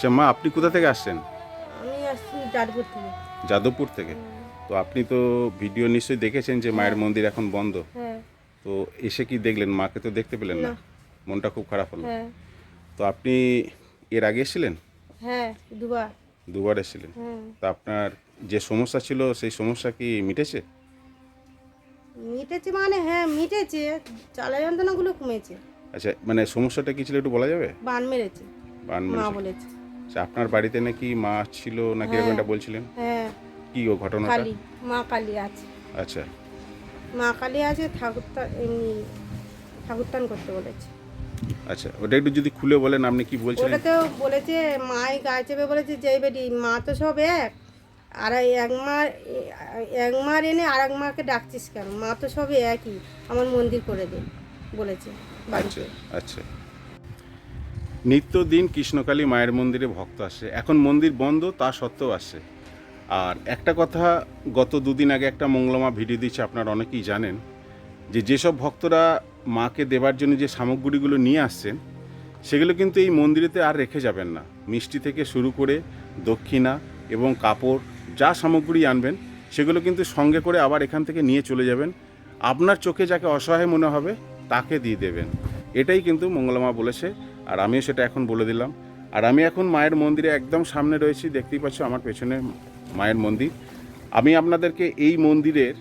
আচ্ছা মা আপনি কোথা থেকে আসছেন? আমি আসছি যাদপুর থেকে। যাদবপুর থেকে? তো আপনি তো ভিডিও নিশ্চয়ই দেখেছেন যে মায়ের মন্দির এখন বন্ধ। হ্যাঁ। তো এসে কি দেখলেন? মাকে তো দেখতে পেলেন না। মনটা খুব খারাপ হলো। হ্যাঁ। তো আপনি এর আগে এসেছিলেন? হ্যাঁ দুবার। দুবার এসেছিলেন। হ্যাঁ তো আপনার যে সমস্যা ছিল সেই সমস্যা কি মিটেছে? মিটেছে মানে হ্যাঁ মিটেছে। চালা যন্ত্রণাগুলো কমেছে। আচ্ছা মানে সমস্যাটা কি ছিল একটু বলা যাবে? বান মেরেছে। বান মা মেরেছে। বলেছে। আচ্ছা, আপনার বাড়িতে নাকি মা ছিল নাকি এরকম একটা বলছিলেন? হ্যাঁ। কি ও ঘটনাটা? কালী মা কালী আছে। আচ্ছা। মা কালী আছে ঠাকুর এমনি ঠাকুর টান করতে বলেছে। আচ্ছা ওটা একটু যদি খুলে বলেন আপনি কি বলছিলেন? ওটা তো বলেছে মাই গায়ে চেপে বলেছে যেই বেটি মা তো সব এক। আর এক মার এক মার এনে আর এক মাকে ডাকছিস কেন? মা তো সবই একই আমার মন্দির করে দে বলেছে। আচ্ছা আচ্ছা। নিত্যদিন কৃষ্ণকালী মায়ের মন্দিরে ভক্ত আসে। এখন মন্দির বন্ধ, তা সত্ত্বেও আসে। আর একটা কথা, গত দুদিন আগে একটা মঙ্গলমা ভিডিও দিচ্ছে আপনারা অনেকেই জানেন, যে যেসব ভক্তরা মাকে দেবার জন্য যে সামগ্রীগুলো নিয়ে আসছেন, সেগুলো কিন্তু এই মন্দিরেতে আর রেখে যাবেন না। মিষ্টি থেকে শুরু করে দক্ষিণা এবং কাপড়, যা সামগ্রী আনবেন, সেগুলো কিন্তু সঙ্গে করে আবার এখান থেকে নিয়ে চলে যাবেন। আপনার চোখে যাকে অসহায় মনে হবে, তাকে দিয়ে দেবেন। এটাই কিন্তু মঙ্গলমা বলেছে, আর আমিও সেটা এখন বলে দিলাম। আর আমি এখন মায়ের মন্দিরে একদম সামনে রয়েছি, দেখতেই পাচ্ছ আমার পেছনে মায়ের মন্দির। আমি আপনাদেরকে এই মন্দিরের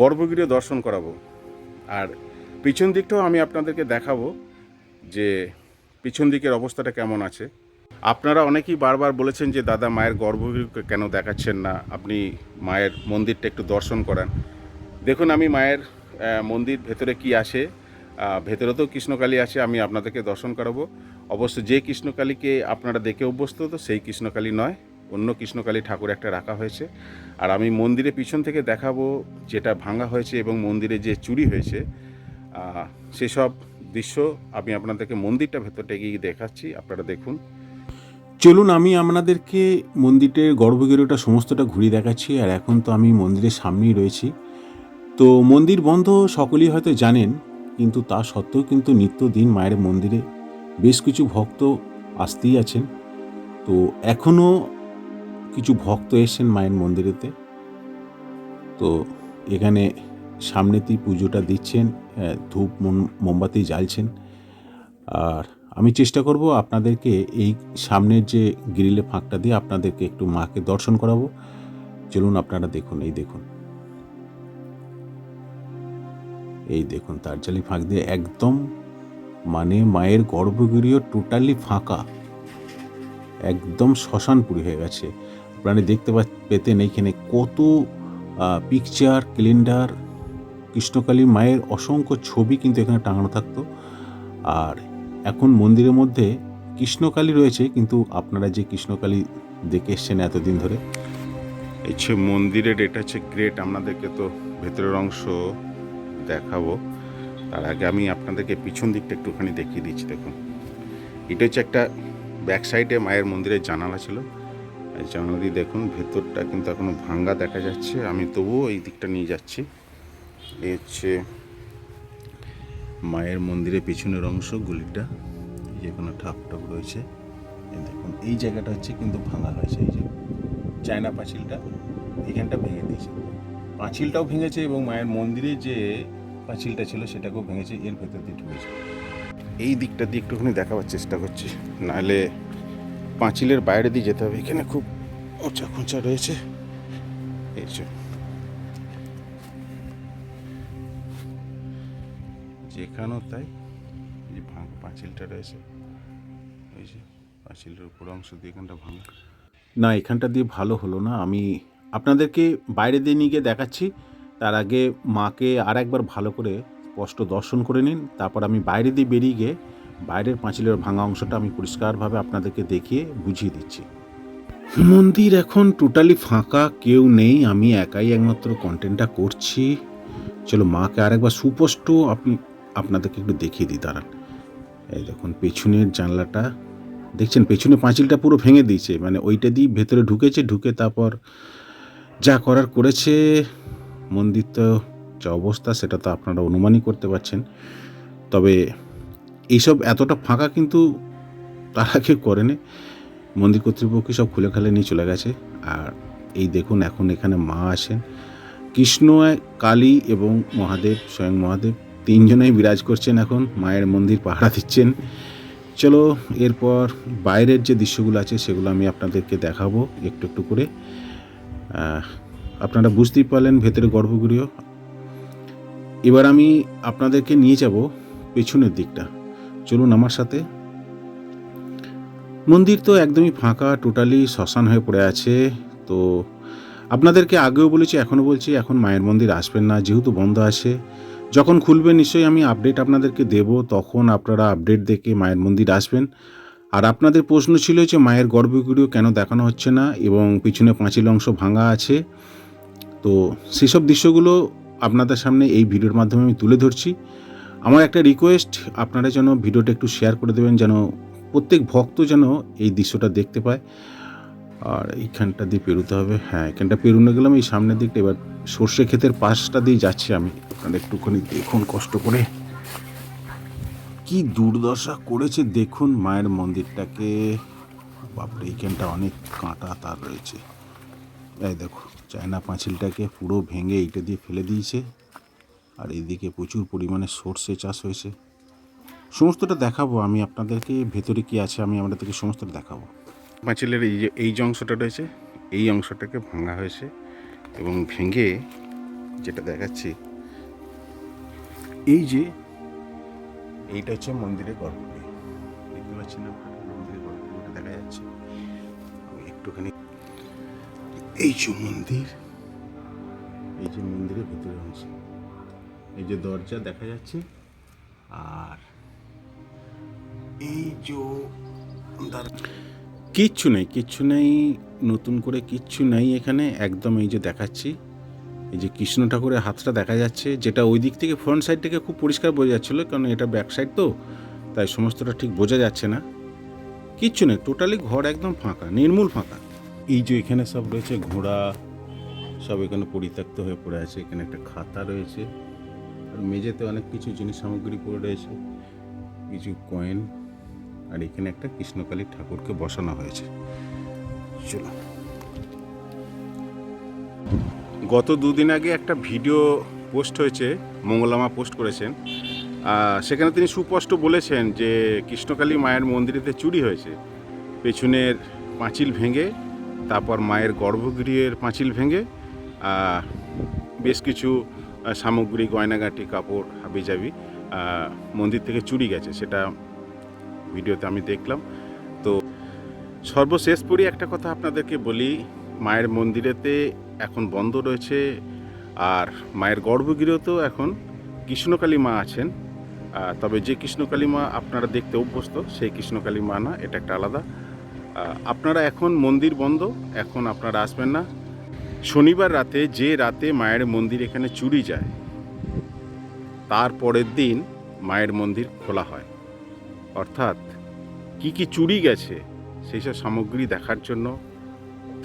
গর্ভগৃহ দর্শন করাবো। আর পিছন দিকটাও আমি আপনাদেরকে দেখাবো যে পিছন দিকের অবস্থাটা কেমন আছে। আপনারা অনেকেই বারবার বলেছেন যে, দাদা, মায়ের গর্ভগৃহ কেন দেখাচ্ছেন না? আপনি মায়ের মন্দিরটা একটু দর্শন করান। দেখুন, আমি মায়ের মন্দির ভেতরে কি আসে ভেতরে তো কৃষ্ণকালী আছে, আমি আপনাদেরকে দর্শন করাবো। অবশ্য যে কৃষ্ণকালীকে আপনারা দেখে অভ্যস্ত, তো সেই কৃষ্ণকালী নয়, অন্য কৃষ্ণকালী ঠাকুর একটা রাখা হয়েছে। আর আমি মন্দিরের পিছন থেকে দেখাবো যেটা ভাঙা হয়েছে এবং মন্দিরে যে চুরি হয়েছে সেসব দৃশ্য আমি আপনাদেরকে মন্দিরটা ভেতরটা গিয়ে দেখাচ্ছি, আপনারা দেখুন। চলুন, আমি আপনাদেরকে মন্দিরের গর্ভগৃহটা সমস্তটা ঘুরিয়ে দেখাচ্ছি, আর এখন তো আমি মন্দিরের সামনেই রয়েছি। তো মন্দির বন্ধ সকলেই হয়তো জানেন কিন্তু তা সত্ত্বেও কিন্তু নিত্যদিন মায়ের মন্দিরে বেশ কিছু ভক্ত আসতেই আছেন। তো এখনও কিছু ভক্ত এসেছেন মায়ের মন্দিরেতে। তো এখানে সামনেতেই পুজোটা দিচ্ছেন ধূপ মোম- মোমবাতি জ্বালছেন। আর আমি চেষ্টা করব আপনাদেরকে এই সামনের যে গ্রিলে ফাঁকটা দিয়ে আপনাদেরকে একটু মাকে দর্শন করাবো। চলুন আপনারা দেখুন, এই দেখুন। এই দেখুন তারজালি ফাঁক দিয়ে একদম মানে মায়ের গর্ভগৃহ টোটালি ফাঁকা। একদম শ্মশানপুরি হয়ে গেছে। আপনারা দেখতে পা- পেতেন এইখানে কত পিকচার ক্যালেন্ডার কৃষ্ণকালী মায়ের অসংখ্য ছবি কিন্তু এখানে টাঙানো থাকতো। আর এখন মন্দিরের মধ্যে কৃষ্ণকালী রয়েছে, কিন্তু আপনারা যে কৃষ্ণকালী দেখে এসছেন এতদিন ধরে, এই মন্দিরের, এটা হচ্ছে গ্রেট আপনাদেরকে তো ভেতরের অংশ দেখাবো। তার আগে আমি আপনাদেরকে পিছন দিকটা একটুখানি দেখিয়ে দিচ্ছি, দেখুন। এটা হচ্ছে একটা ব্যাক সাইডে মায়ের মন্দিরের জানালা ছিল। এই জানালা দিয়ে দেখুন, ভেতরটা কিন্তু এখনও ভাঙ্গা দেখা যাচ্ছে। আমি তবুও এই দিকটা নিয়ে যাচ্ছি। এই হচ্ছে মায়ের মন্দিরের পেছনের অংশ, গলিটা। এই যে কোনো ঠাপ টাপ রয়েছে। দেখুন, এই জায়গাটা হচ্ছে কিন্তু ভাঙা হয়েছে এই যে চায়না পাঁচিলটা, এখানটা ভেঙে দিয়েছে। পাঁচিলটাও ভেঙেছে এবং মায়ের মন্দিরে যে পাঁচিলটা ছিল সেটাকেও ভেঙেছে এর ভেতর দিয়ে ঢুকেছে। এই দিকটা দিয়ে একটুখানি দেখাবার চেষ্টা করছি নাহলে পাঁচিলের বাইরে দিয়ে যেতে হবে। এখানে খুব উঁচা খুঁচা রয়েছে। এই যেখানেও তাই যে ভাঙ পাঁচিলটা রয়েছে ওই যে পাঁচিলের উপর অংশ দিয়ে এখানটা ভাঙা। না এখানটা দিয়ে ভালো হলো না। আমি আপনাদেরকে বাইরে দিয়ে নিয়ে গিয়ে দেখাচ্ছি। তার আগে মাকে আর একবার ভালো করে স্পষ্ট দর্শন করে নিন। তারপর আমি বাইরে দিয়ে বেরিয়ে গিয়ে বাইরের পাঁচিলের ভাঙা অংশটা আমি পরিষ্কারভাবে আপনাদেরকে দেখিয়ে বুঝিয়ে দিচ্ছি। মন্দির এখন টোটালি ফাঁকা, কেউ নেই, আমি একাই একমাত্র কন্টেন্টটা করছি। চলো মাকে আরেকবার সুস্পষ্ট আপনি আপনাদেরকে একটু দেখিয়ে দিই, দাঁড়ান। এই দেখুন, পেছনের জানলাটা, দেখছেন পেছনে পাঁচিলটা পুরো ভেঙে দিয়েছে মানে ওইটা দিয়ে ভেতরে ঢুকেছে, ঢুকে তারপর যা করার করেছে মন্দির তো যা অবস্থা, সেটা তো আপনারা অনুমানই করতে পারছেন। তবে এইসব এতটা ফাঁকা কিন্তু তারা কেউ করেনি। মন্দির কর্তৃপক্ষ সব খুলে খালে নিয়ে চলে গেছে। আর এই দেখুন, এখন এখানে মা আসেন। কৃষ্ণ, কালী এবং মহাদেব, স্বয়ং মহাদেব, তিনজনেই বিরাজ করছেন এখন। মায়ের মন্দির পাহারা দিচ্ছেন। চলো, এরপর বাইরের যে দৃশ্যগুলো আছে, সেগুলো আমি আপনাদেরকে দেখাবো একটু একটু করে। আপনারা বুঝতেই পারলেন ভেতরে গর্ভগৃহ। এবার আমি আপনাদেরকে নিয়ে যাব পেছনের দিকটা। চলুন আমার সাথে। মন্দির তো একদমই ফাঁকা টোটালি শ্মশান হয়ে পড়ে আছে। তো আপনাদেরকে আগেও বলেছি, এখনও বলছি, এখন মায়ের মন্দির আসবেন না, যেহেতু বন্ধ আছে। যখন খুলবে নিশ্চয়ই আমি আপডেট আপনাদেরকে দেব, তখন আপনারা আপডেট দেখে মায়ের মন্দির আসবেন। আর আপনাদের প্রশ্ন ছিল যে মায়ের গর্ভগৃহ কেন দেখানো হচ্ছে না, এবং পিছনে পাঁচিল অংশ ভাঙা আছে। তো সেসব দৃশ্যগুলো আপনাদের সামনে এই ভিডিওর মাধ্যমে আমি তুলে ধরছি। আমার একটা রিকোয়েস্ট আপনারা যেন ভিডিওটা একটু শেয়ার করে দেবেন, যেন প্রত্যেক ভক্ত যেন এই দৃশ্যটা দেখতে পায়। আর এইখানটা দিয়ে পেরোতে হবে। হ্যাঁ এখানটা পেরোনো গেলাম, এই সামনের দিকটা। এবার সর্ষে ক্ষেতের পাশটা দিয়ে যাচ্ছি আমি। আপনারা একটুখানি দেখুন কষ্ট করে। কি দুর্দশা করেছে দেখুন মায়ের মন্দিরটাকে। বাপরে, এইখানটা অনেক কাঁটা তার রয়েছে। এই দেখো, চায়না পাঁচিলটাকে পুরো ভেঙে এইটা দিয়ে ফেলে দিয়েছে। আর এদিকে প্রচুর পরিমাণে সর্ষে চাষ হয়েছে। সমস্তটা দেখাবো, আমি আপনাদেরকে ভেতরে কি আছে আমি আপনাদেরকে সমস্তটা দেখাবো। পাঁচিলের এই যে এই যে অংশটা রয়েছে, এই অংশটাকে ভাঙা হয়েছে এবং ভেঙে যেটা দেখাচ্ছি, এই যে এইটা হচ্ছে মন্দিরের গর্ভগৃহ। দেখতে পাচ্ছেন আপনারা? মন্দিরের গর্ভগৃহটা দেখা যাচ্ছে। একটুখানি এই যে মন্দির। এই যে মন্দিরের ভিতরের অংশ। এই যে দরজা দেখা যাচ্ছে আর এই যে কিচ্ছু নেই কিচ্ছু নেই নতুন করে কিচ্ছু নেই এখানে। একদম এই যে দেখাচ্ছি। এই যে কৃষ্ণ ঠাকুরের হাতটা দেখা যাচ্ছে যেটা ওই দিক থেকে ফ্রন্ট সাইড থেকে খুব পরিষ্কার বোঝা যাচ্ছিল কারণ এটা ব্যাক সাইড তো তাই সমস্তটা ঠিক বোঝা যাচ্ছে না। কিচ্ছু নেই টোটালি ঘর একদম ফাঁকা নির্মূল ফাঁকা। এই যে এখানে সব রয়েছে, ঘোড়া, সব এখানে পরিত্যক্ত হয়ে পড়ে আছে, এখানে একটা খাতা রয়েছে। আর মেঝেতে অনেক কিছু জিনিস সামগ্রী পড়ে রয়েছে, কিছু কয়েন আর এখানে একটা কৃষ্ণকালী ঠাকুরকে বসানো হয়েছে। চলো গত দুদিন আগে একটা ভিডিও পোস্ট হয়েছে, মঙ্গলামা পোস্ট করেছেন। সেখানে তিনি সুস্পষ্ট বলেছেন যে কৃষ্ণকালী মায়ের মন্দিরেতে চুরি হয়েছে, পেছনের পাঁচিল ভেঙে তারপর মায়ের গর্ভগৃহের পাঁচিল ভেঙে বেশ কিছু সামগ্রী, গয়নাগাটি, কাপড়, হাবিজাবি মন্দির থেকে চুরি গেছে, সেটা ভিডিওতে আমি দেখলাম। তো সর্বশেষ পরি একটা কথা আপনাদেরকে বলি, মায়ের মন্দিরেতে এখন বন্ধ রয়েছে, আর মায়ের গর্ভগৃহতেও এখন কৃষ্ণকালী মা আছেন। তবে যে কৃষ্ণকালী মা আপনারা দেখতে অভ্যস্ত, সেই কৃষ্ণকালী মা না, এটা একটা আলাদা। আপনারা এখন মন্দির বন্ধ, এখন আপনারা আসবেন না। শনিবার রাতে যে রাতে মায়ের মন্দির এখানে চুরি যায়, তার পরের দিন মায়ের মন্দির খোলা হয়। অর্থাৎ কি কি চুরি গেছে সেই সব সামগ্রী দেখার জন্য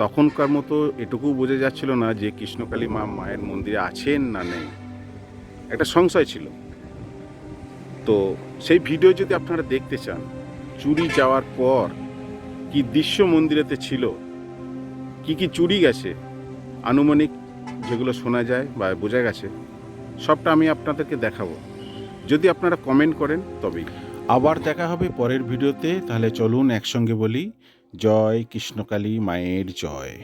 তখনকার মতো এটুকু বোঝা যাচ্ছিল না যে কৃষ্ণকালী মা মায়ের মন্দিরে আছেন না নেই। একটা সংশয় ছিল। তো সেই ভিডিও যদি আপনারা দেখতে চান, চুরি যাওয়ার পর কি দৃশ্য মন্দিরেতে ছিল? কি কি চুরি গেছে? আনুমানিক যেগুলো শোনা যায় বা বোঝা গেছে, সবটা আমি আপনাদেরকে দেখাবো। যদি আপনারা কমেন্ট করেন, তবেই। আবার দেখা হবে পরের ভিডিওতে, তাহলে চলুন একসঙ্গে বলি, জয় কৃষ্ণকালী মায়ের জয়।